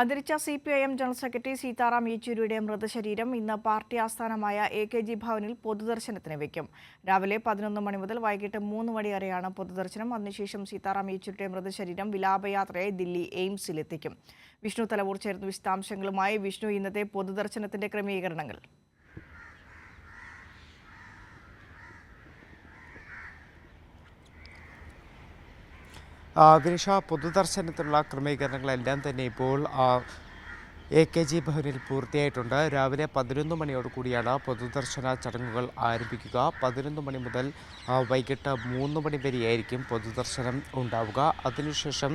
അന്തരിച്ച C P I M general secretary Sitaram യെച്ചൂരിയുടെ മൃതശരീരം ഇന്ന് പാർട്ടി ആസ്ഥാനമായ എ കെ ജി ഭവനിൽ പൊതുദർശനത്തിന് വയ്ക്കും രാവിലെ പതിനൊന്ന് മണി മുതൽ വൈകിട്ട് മൂന്ന് മണി വരെയാണ് പൊതുദർശനം. അതിനുശേഷം സീതാറാം യെച്ചൂരിയുടെ മൃതശരീരം വിലാപയാത്രയായി ദില്ലി എയിംസിലെത്തിക്കും. വിഷ്ണു തലവൂർ ചേർന്ന് വിശദാംശങ്ങളുമായി വിഷ്ണു ഇന്നത്തെ പൊതുദർശനത്തിന്റെ ക്രമീകരണങ്ങൾ. വിനിഷ പൊതുദർശനത്തിനുള്ള ക്രമീകരണങ്ങളെല്ലാം തന്നെ ഇപ്പോൾ എ കെ ജി ഭവനിൽ പൂർത്തിയായിട്ടുണ്ട്. രാവിലെ പതിനൊന്ന് മണിയോട് കൂടിയാണ് പൊതുദർശന ചടങ്ങുകൾ ആരംഭിക്കുക. പതിനൊന്ന് മണി മുതൽ വൈകിട്ട് മൂന്ന് മണി വരെയായിരിക്കും പൊതുദർശനം ഉണ്ടാവുക. അതിനുശേഷം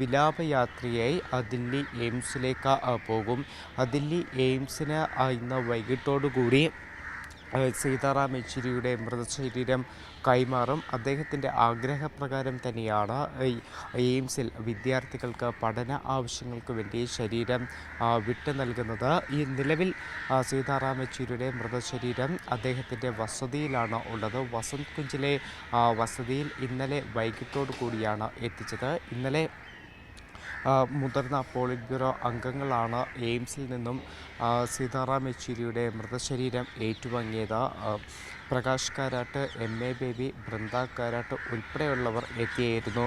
വിലാപയാത്രയായി ദില്ലി എയിംസിലേക്ക് പോകും. ദില്ലി എയിംസിന് ഇന്ന് വൈകിട്ടോടുകൂടി സീതാറാം യെച്ചൂരിയുടെ മൃതശരീരം കൈമാറും. അദ്ദേഹത്തിന്റെ ആഗ്രഹപ്രകാരം തന്നെയാണ് എയിംസിൽ വിദ്യാർത്ഥികൾക്ക് പഠന ആവശ്യങ്ങൾക്ക് വേണ്ടി ശരീരം വിട്ടു നൽകുന്നത്. ഈ നിലവിൽ സീതാറാം യെച്ചൂരിയുടെ മൃതശരീരം അദ്ദേഹത്തിന്റെ വസതിയിലാണ് ഉള്ളത്. വസന്ത് കുഞ്ചിലെ വസതിയിൽ ഇന്നലെ വൈകിട്ടോടു കൂടിയാണ് എത്തിച്ചത്. ഇന്നലെ മുതിർന്ന പോളിറ്റ് ബ്യൂറോ അംഗങ്ങളാണ് എയിംസിൽ നിന്നും സീതാറാം യെച്ചൂരിയുടെ മൃതശരീരം ഏറ്റുവാങ്ങിയത്. പ്രകാശ് കാരാട്ട് എം എ ബേബി ബൃന്ദ കാരാട്ട് ഉൾപ്പെടെയുള്ളവർ എത്തിയായിരുന്നു.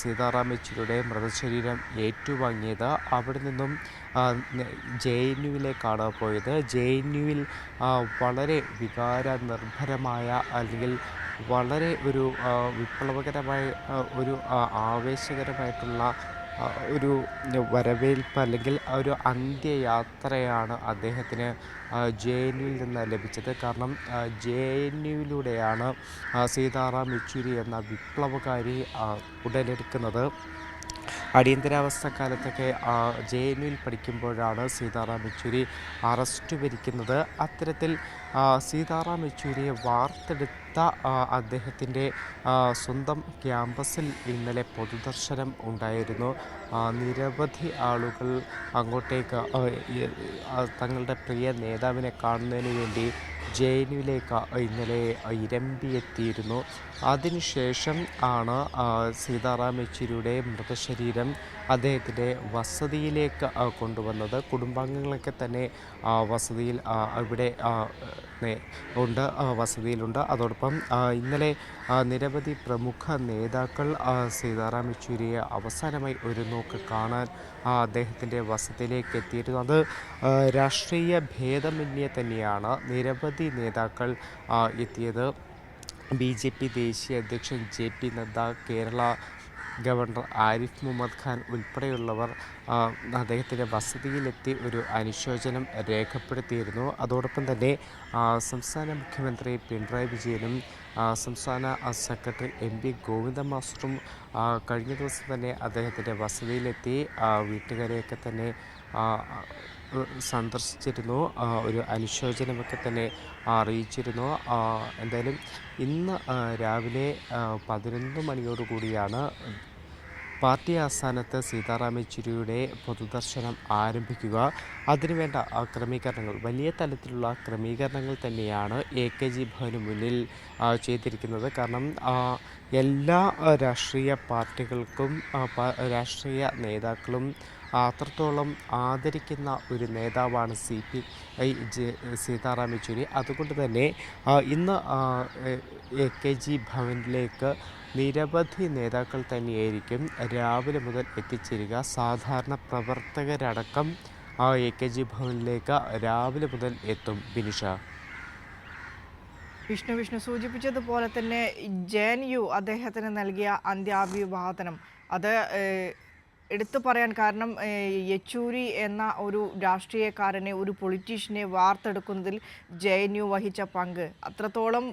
സീതാറാം യെച്ചൂരിയുടെ മൃതശരീരം ഏറ്റുവാങ്ങിയത്. അവിടെ നിന്നും ജെ എൻ യുവിലേക്കാണ് പോയത്. ജെ എൻ യുവിൽ വളരെ വികാര നിർഭരമായ അല്ലെങ്കിൽ വളരെ ഒരു വിപ്ലവകരമായ ഒരു ആവേശകരമായിട്ടുള്ള ഒരു വരവേൽപ്പ് അല്ലെങ്കിൽ ഒരു അന്ത്യയാത്രയാണ് അദ്ദേഹത്തിന് ജെ എൻ യുവിൽ നിന്ന് ലഭിച്ചത്. കാരണം ജെ എൻ യുവിലൂടെയാണ് സീതാറാം യെച്ചൂരി എന്ന വിപ്ലവകാരി ഉടലെടുക്കുന്നത്. അടിയന്തരാവസ്ഥ കാലത്തൊക്കെ ജെ എൻ യുവിൽ പഠിക്കുമ്പോഴാണ് സീതാറാം യെച്ചൂരി അറസ്റ്റ് വരിക്കുന്നത്. അത്തരത്തിൽ സീതാറാം യെച്ചൂരിയെ വാർത്തെടുത്ത അദ്ദേഹത്തിന്റെ സ്വന്തം ക്യാമ്പസിൽ ഇന്നലെ പൊതുദർശനം ഉണ്ടായിരുന്നു. നിരവധി ആളുകൾ അങ്ങോട്ടേക്ക് തങ്ങളുടെ പ്രിയ നേതാവിനെ കാണുന്നതിന് വേണ്ടി ജെ എൻ യുവിലേക്ക് ഇന്നലെ ഇരമ്പിയെത്തിയിരുന്നു. അതിനുശേഷം ആണ് സീതാറാം യെച്ചൂരിയുടെ മൃതശരീരം അദ്ദേഹത്തിന്റെ വസതിയിലേക്ക് കൊണ്ടുവന്നത്. കുടുംബാംഗങ്ങളൊക്കെ തന്നെ വസതിയിൽ ഇവിടെ ഉണ്ട് വസതിയിലുണ്ട്. അതോടൊപ്പം ഇന്നലെ നിരവധി പ്രമുഖ നേതാക്കൾ സീതാറാം യെച്ചൂരിയെ അവസാനമായി ഒരു നോക്ക് കാണാൻ അദ്ദേഹത്തിന്റെ വസതിയിലേക്ക് എത്തിയിരുന്നു. അത് രാഷ്ട്രീയ ഭേദമന്യേ തന്നെയാണ് നിരവധി നേതാക്കൾ എത്തിയത്. ബി ജെ പി ദേശീയ അധ്യക്ഷൻ J P Nadda Kerala governor Arif Mohammed Khan ഉൾപ്പെടെയുള്ളവർ അദ്ദേഹത്തിന്റെ വസതിയിലെത്തി ഒരു അനുശോചനം രേഖപ്പെടുത്തിയിരുന്നു. അതോടൊപ്പം തന്നെ സംസ്ഥാന മുഖ്യമന്ത്രി പിണറായി വിജയനും സംസ്ഥാന സെക്രട്ടറി എം പി ഗോവിന്ദ മാസ്റ്ററും കഴിഞ്ഞ ദിവസം തന്നെ അദ്ദേഹത്തിന്റെ വസതിയിലെത്തി. വീട്ടുകാരെയൊക്കെ തന്നെ സന്ദർശിച്ചിരുന്നു. ഒരു അനുശോചനമൊക്കെ തന്നെ അറിയിച്ചിരുന്നു. എന്തായാലും ഇന്ന് രാവിലെ പതിനൊന്ന് മണിയോടുകൂടിയാണ് പാർട്ടി ആസ്ഥാനത്ത് സീതാറാം യെച്ചൂരിയുടെ പൊതുദർശനം ആരംഭിക്കുക. അതിനുവേണ്ട ക്രമീകരണങ്ങൾ വലിയ തലത്തിലുള്ള ക്രമീകരണങ്ങൾ തന്നെയാണ് എ കെ ജി ഭവന് മുന്നിൽ ചെയ്തിരിക്കുന്നത്. കാരണം എല്ലാ രാഷ്ട്രീയ പാർട്ടികൾക്കും രാഷ്ട്രീയ നേതാക്കളും അത്രത്തോളം ആദരിക്കുന്ന ഒരു നേതാവാണ് C P I Sitaram Yechury. അതുകൊണ്ട് തന്നെ ഇന്ന് എ- കെ ജി ഭവനിലേക്ക് നിരവധി നേതാക്കൾ തന്നെയായിരിക്കും രാവിലെ മുതൽ എത്തിച്ചേരുക. സാധാരണ പ്രവർത്തകരടക്കം ആ എ കെ ജി ഭവനിലേക്ക് രാവിലെ മുതൽ എത്തും. ബിനിഷ വിഷ്ണു വിഷ്ണു സൂചിപ്പിച്ചതുപോലെ തന്നെ ജെ എൻ യു അദ്ദേഹത്തിന് നൽകിയ അന്ത്യാഭിവാദനം. അത് എടുത്തു പറയാൻ കാരണം യെച്ചൂരി എന്ന ഒരു രാഷ്ട്രീയക്കാരനെ ഒരു പൊളിറ്റീഷ്യനെ വാർത്തെടുക്കുന്നതിൽ ജെ വഹിച്ച പങ്ക്. അത്രത്തോളം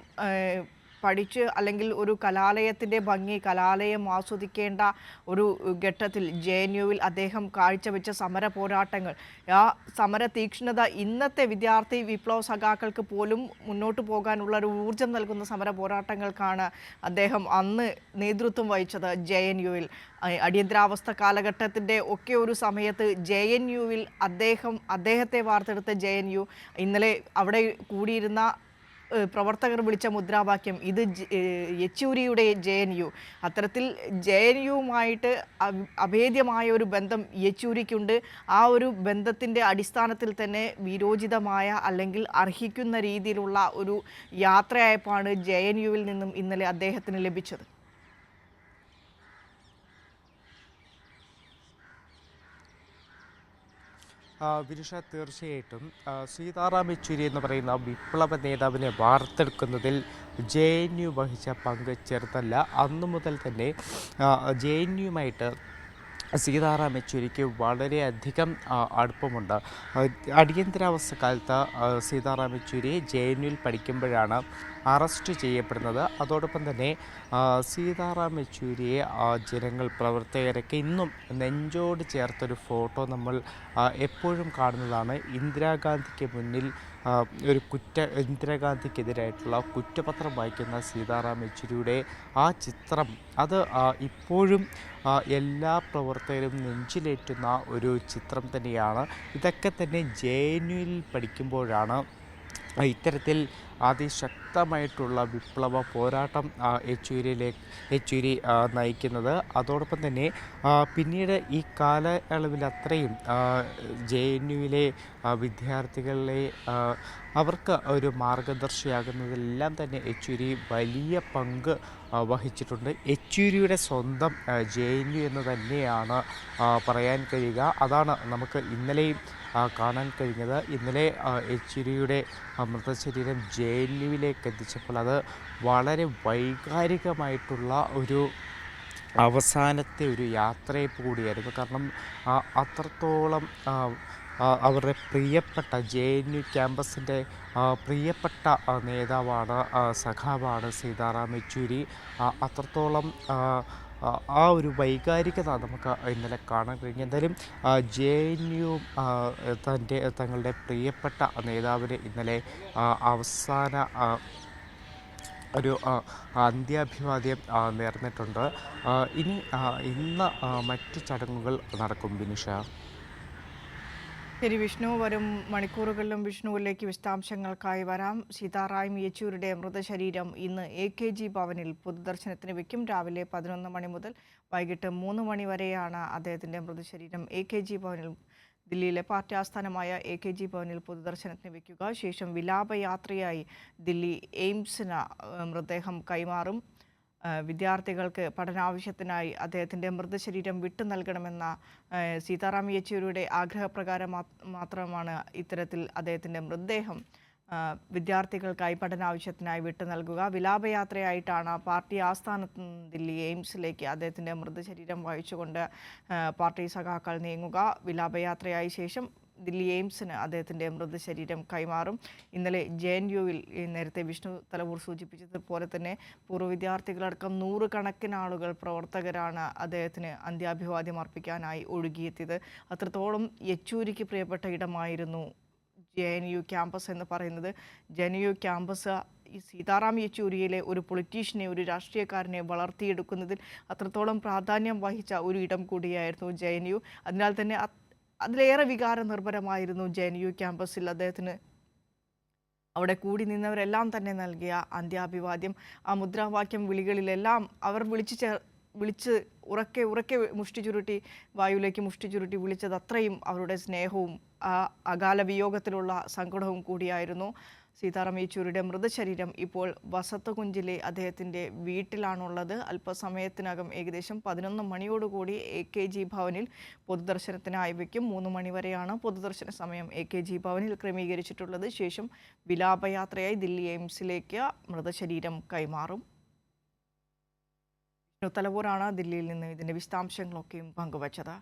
പഠിച്ച് അല്ലെങ്കിൽ ഒരു കലാലയത്തിന്റെ ഭംഗി കലാലയം ആസ്വദിക്കേണ്ട ഒരു ഘട്ടത്തിൽ ജെ എൻ യുവിൽ അദ്ദേഹം കാഴ്ചവെച്ച സമര പോരാട്ടങ്ങൾ. ആ സമര തീക്ഷ്ണത ഇന്നത്തെ വിദ്യാർത്ഥി വിപ്ലവ സഖാക്കൾക്ക് പോലും മുന്നോട്ട് പോകാനുള്ള ഒരു ഊർജം നൽകുന്ന സമര പോരാട്ടങ്ങൾക്കാണ് അദ്ദേഹം അന്ന് നേതൃത്വം വഹിച്ചത് ജെ എൻ യുവിൽ അടിയന്തരാവസ്ഥ കാലഘട്ടത്തിന്റെ ഒക്കെ ഒരു സമയത്ത് ജെ എൻ യുവിൽ അദ്ദേഹം അദ്ദേഹത്തെ വാർത്തെടുത്ത ജെ എൻ യു ഇന്നലെ അവിടെ കൂടിയിരുന്ന പ്രവർത്തകർ വിളിച്ച മുദ്രാവാക്യം ഇത് യെച്ചൂരിയുടെ ജെ എൻ യു. അത്തരത്തിൽ ജെ എൻ യുവുമായിട്ട് അഭേദ്യമായ ഒരു ബന്ധം യെച്ചൂരിക്കുണ്ട്. ആ ഒരു ബന്ധത്തിന്റെ അടിസ്ഥാനത്തിൽ തന്നെ വിരോചിതമായ അല്ലെങ്കിൽ അർഹിക്കുന്ന രീതിയിലുള്ള ഒരു യാത്രയയപ്പാണ് ജെ എൻ യുവിൽ നിന്നും ഇന്നലെ അദ്ദേഹത്തിന് ലഭിച്ചത്. വിനുഷ തീർച്ചയായിട്ടും. സീതാറാം യെച്ചൂരി എന്ന് പറയുന്ന വിപ്ലവ നേതാവിനെ വാർത്തെടുക്കുന്നതിൽ ജെ എൻ യു വഹിച്ച പങ്ക് ചെറുതല്ല. അന്നു മുതൽ തന്നെ ജെ എൻ യുമായിട്ട് സീതാറാം യെച്ചൂരിക്ക് വളരെയധികം അടുപ്പമുണ്ട്. അടിയന്തരാവസ്ഥ കാലത്ത് സീതാറാം യെച്ചൂരി ജെ എൻ പഠിക്കുമ്പോഴാണ് അറസ്റ്റ് ചെയ്യപ്പെടുന്നത്. അതോടൊപ്പം തന്നെ സീതാറാം യെച്ചൂരിയെ ജനങ്ങൾ പ്രവർത്തകരൊക്കെ ഇന്നും നെഞ്ചോട് ചേർത്തൊരു ഫോട്ടോ നമ്മൾ എപ്പോഴും കാണുന്നതാണ്. ഇന്ദിരാഗാന്ധിക്ക് മുന്നിൽ ഒരു കുറ്റ ഇന്ദിരാഗാന്ധിക്കെതിരായിട്ടുള്ള കുറ്റപത്രം വായിക്കുന്ന സീതാറാം യെച്ചൂരിയുടെ ആ ചിത്രം അത് ഇപ്പോഴും എല്ലാ പ്രവർത്തകരും നെഞ്ചിലേറ്റുന്ന ഒരു ചിത്രം തന്നെയാണ്. ഇതൊക്കെ തന്നെ ജെ എൻ യുയിൽ പഠിക്കുമ്പോഴാണ് ഇത്തരത്തിൽ അതിശക്തമായിട്ടുള്ള വിപ്ലവ പോരാട്ടം യെച്ചൂരിയിലേക്ക് യെച്ചൂരി നയിക്കുന്നത്. അതോടൊപ്പം തന്നെ പിന്നീട് ഈ കാലയളവിൽ അത്രയും ജെ എൻ യുവിലെ വിദ്യാർത്ഥികളെ അവർക്ക് ഒരു മാർഗദർശിയാകുന്നതിലെല്ലാം തന്നെ യെച്ചൂരി വലിയ പങ്ക് വഹിച്ചിട്ടുണ്ട്. യെച്ചൂരിയുടെ സ്വന്തം ജെ എൻ യു എന്ന് തന്നെയാണ് പറയാൻ കഴിയുക. അതാണ് നമുക്ക് ഇന്നലെയും കാണാൻ കഴിഞ്ഞത്. ഇന്നലെ യെച്ചൂരിയുടെ മൃതശരീരം ജെ എൻ എത്തിച്ചപ്പോൾ അത് വളരെ വൈകാരികമായിട്ടുള്ള ഒരു അവസാനത്തെ ഒരു യാത്രയെ കൂടിയായിരുന്നു. കാരണം അത്രത്തോളം അവരുടെ പ്രിയപ്പെട്ട ജെ എൻ യു ക്യാമ്പസിന്റെ പ്രിയപ്പെട്ട നേതാവാണ് സഖാവാണ് സീതാറാം യെച്ചൂരി. അത്രത്തോളം ആ, ഒരു വൈകാരികത നമുക്ക് ഇന്നലെ കാണാൻ കഴിഞ്ഞു. എന്തായാലും ജെ എൻ യു തന്റെ തങ്ങളുടെ പ്രിയപ്പെട്ട നേതാവിനെ ഇന്നലെ അവസാന ഒരു അന്ത്യാഭിവാദ്യം നേർന്നിട്ടുണ്ട്. ഇനി ഇന്ന് മറ്റ് ചടങ്ങുകൾ നടക്കും ബിനിഷ. ശരി വിഷ്ണു. വരും മണിക്കൂറുകളിലും വിഷ്ണുവിലേക്ക് വിശദാംശങ്ങൾക്കായി വരാം. സീതാറാം യെച്ചൂരിയുടെ മൃതശരീരം ഇന്ന് എ കെ ജി ഭവനിൽ പൊതുദർശനത്തിന് വയ്ക്കും രാവിലെ പതിനൊന്ന് മണി മുതൽ വൈകിട്ട് മൂന്ന് മണി വരെയാണ് അദ്ദേഹത്തിന്റെ മൃതശരീരം. എ കെ ജി ഭവനിൽ ദില്ലിയിലെ പാർട്ടി ആസ്ഥാനമായ എ കെ ജി ഭവനിൽ പൊതുദർശനത്തിന് വയ്ക്കുക ശേഷം വിലാപയാത്രയായി ദില്ലി എയിംസിന് മൃതദേഹം കൈമാറും. വിദ്യാർത്ഥികൾക്ക് പഠനാവശ്യത്തിനായി അദ്ദേഹത്തിന്റെ മൃതശരീരം വിട്ടു നൽകണമെന്ന സീതാറാം യെച്ചൂരിയുടെ ആഗ്രഹപ്രകാരം മാത്രമാണ് ഇത്തരത്തിൽ അദ്ദേഹത്തിന്റെ മൃതദേഹം വിദ്യാർത്ഥികൾക്കായി പഠനാവശ്യത്തിനായി വിട്ടു നൽകുക. വിലാപയാത്രയായിട്ടാണ് പാർട്ടി ആസ്ഥാനത്ത് ദില്ലി എയിംസിലേക്ക് അദ്ദേഹത്തിന്റെ മൃതശരീരം വഹിച്ചുകൊണ്ട് പാർട്ടി സഖാക്കൾ നീങ്ങുക. വിലാപയാത്രയായ ശേഷം ദില്ലി എയിംസിന് അദ്ദേഹത്തിന്റെ മൃതശരീരം കൈമാറും. ഇന്നലെ ജെ എൻ യുവിൽ നേരത്തെ വിഷ്ണു തലവൂർ സൂചിപ്പിച്ചതുപോലെ തന്നെ പൂർവ വിദ്യാർത്ഥികളടക്കം നൂറുകണക്കിന് ആളുകൾ പ്രവർത്തകരാണ് അദ്ദേഹത്തിന് അന്ത്യാഭിവാദ്യം അർപ്പിക്കാനായി ഒഴുകിയെത്തിയത്. അത്രത്തോളം യെച്ചൂരിക്ക് പ്രിയപ്പെട്ട ഇടമായിരുന്നു ജെ എൻ യു ക്യാമ്പസ് എന്ന് പറയുന്നത്. ജെ എൻ യു ക്യാമ്പസ് ഈ സീതാറാം യെച്ചൂരിയിലെ ഒരു പൊളിറ്റീഷ്യനെ ഒരു രാഷ്ട്രീയക്കാരനെ വളർത്തിയെടുക്കുന്നതിൽ അത്രത്തോളം പ്രാധാന്യം വഹിച്ച ഒരു ഇടം കൂടിയായിരുന്നു ജെ എൻ യു. അതിനാൽ തന്നെ അതിലേറെ വികാര നിർഭരമായിരുന്നു ജെ എൻ യു ക്യാമ്പസിൽ അദ്ദേഹത്തിന്. അവിടെ കൂടി നിന്നവരെല്ലാം തന്നെ നൽകിയ അന്ത്യാഭിവാദ്യം ആ മുദ്രാവാക്യം വിളികളിലെല്ലാം അവർ വിളിച്ചു ചേർ വിളിച്ച് ഉറക്കെ ഉറക്കെ മുഷ്ടി ചുരുട്ടി വായുവിലേക്ക് മുഷ്ടി ചുരുട്ടി വിളിച്ചത് അത്രയും അവരുടെ സ്നേഹവും അകാല വിയോഗത്തിലുള്ള സങ്കടവും കൂടിയായിരുന്നു. സീതാറാം യെച്ചൂരിയുടെ മൃതശരീരം ഇപ്പോൾ വസത്തകുഞ്ചിലെ അദ്ദേഹത്തിന്റെ വീട്ടിലാണുള്ളത്. അല്പസമയത്തിനകം ഏകദേശം പതിനൊന്ന് മണിയോടുകൂടി എ കെ ജി ഭവനിൽ പൊതുദർശനത്തിനായി വയ്ക്കും. മൂന്ന് മണിവരെയാണ് പൊതുദർശന സമയം എ കെ ജി ഭവനിൽ ക്രമീകരിച്ചിട്ടുള്ളത്. ശേഷം വിലാപയാത്രയായി ദില്ലി എയിംസിലേക്ക് മൃതശരീരം കൈമാറും. തലവൂറാണ് ദില്ലിയിൽ നിന്ന് ഇതിന്റെ വിശദാംശങ്ങളൊക്കെയും പങ്കുവച്ചത്.